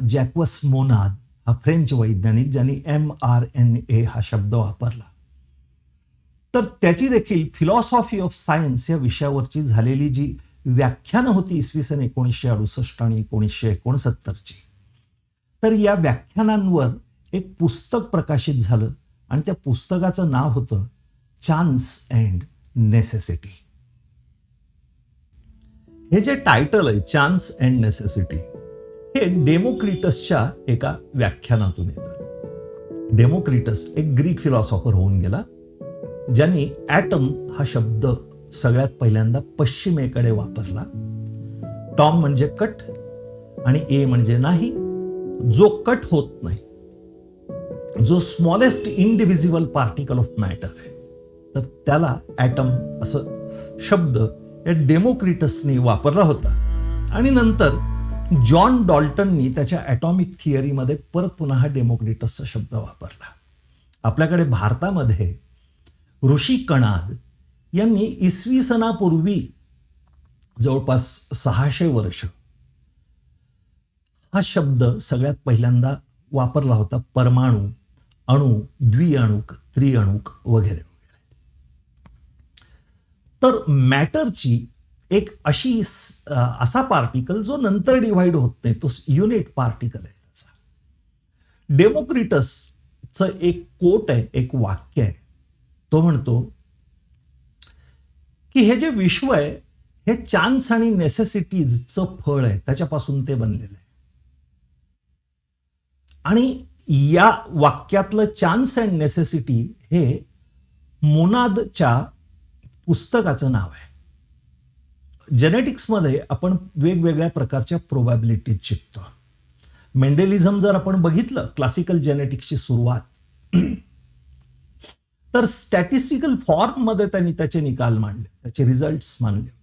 जॅक्वस मोनाद हा फ्रेंच वैज्ञानिक ज्यांनी एम आर एन ए हा शब्द वापरला. तर त्याची देखील फिलॉसॉफी ऑफ सायन्स या विषयावरची झालेली जी व्याख्यानं होती इसवी सन एकोणीसशे अडुसष्ट आणि एकोणीसशे एकोणसत्तरची. तर या व्याख्यानांवर एक पुस्तक प्रकाशित झालं आणि त्या पुस्तकाचं नाव होतं चान्स अँड नेसेसिटी. हे जे टायटल आहे चान्स अँड नेसेसिटी हे डेमोक्रिटसच्या एका व्याख्यानातून येतं. डेमोक्रिटस एक ग्रीक फिलॉसॉफर होऊन गेला ज्यांनी ॲटम हा शब्द सगळ्यात पहिल्यांदा पश्चिमेकडे वापरला. टॉम म्हणजे कट आणि ए म्हणजे नाही. जो कट होत नाही जो smallest individual particle of matter आहे तर त्याला ॲटम असं शब्द या डेमोक्रिटसनी वापरला होता. आणि नंतर जॉन डॉल्टननी त्याच्या ॲटॉमिक थिअरीमध्ये परत पुन्हा हा डेमोक्रिटसचा शब्द वापरला. आपल्याकडे भारतामध्ये ऋषी कणाद यांनी इसवी सणापूर्वी जवळपास सहाशे वर्ष हा शब्द सगळ्यात पहिल्यांदा वापरला होता परमाणू अणू द्विअणुक त्रिअणुक वगैरे वगैरे. तर मॅटरची एक अशी असा पार्टिकल जो नंतर डिव्हाइड होत नाही तो युनिट पार्टिकल आहे त्याचा. डेमोक्रिटसचं एक कोट आहे एक वाक्य आहे. तो म्हणतो की हे जे विश्व आहे हे चान्स आणि नेसेसिटीजचं फळ आहे. त्याच्यापासून ते बनलेलं आहे. आणि या वाक्यातलं चान्स अँड नेसेसिटी हे मोनादच्या पुस्तकाचं नाव आहे. जेनेटिक्समध्ये आपण वेगवेगळ्या प्रकारच्या प्रोबॅबिलिटीज शिकतो. मेंडेलिझम जर आपण बघितलं क्लासिकल जेनेटिक्सची सुरुवात. तर स्टॅटिस्टिकल फॉर्ममध्ये त्यांनी त्याचे निकाल मांडले त्याचे रिझल्ट्स मांडले.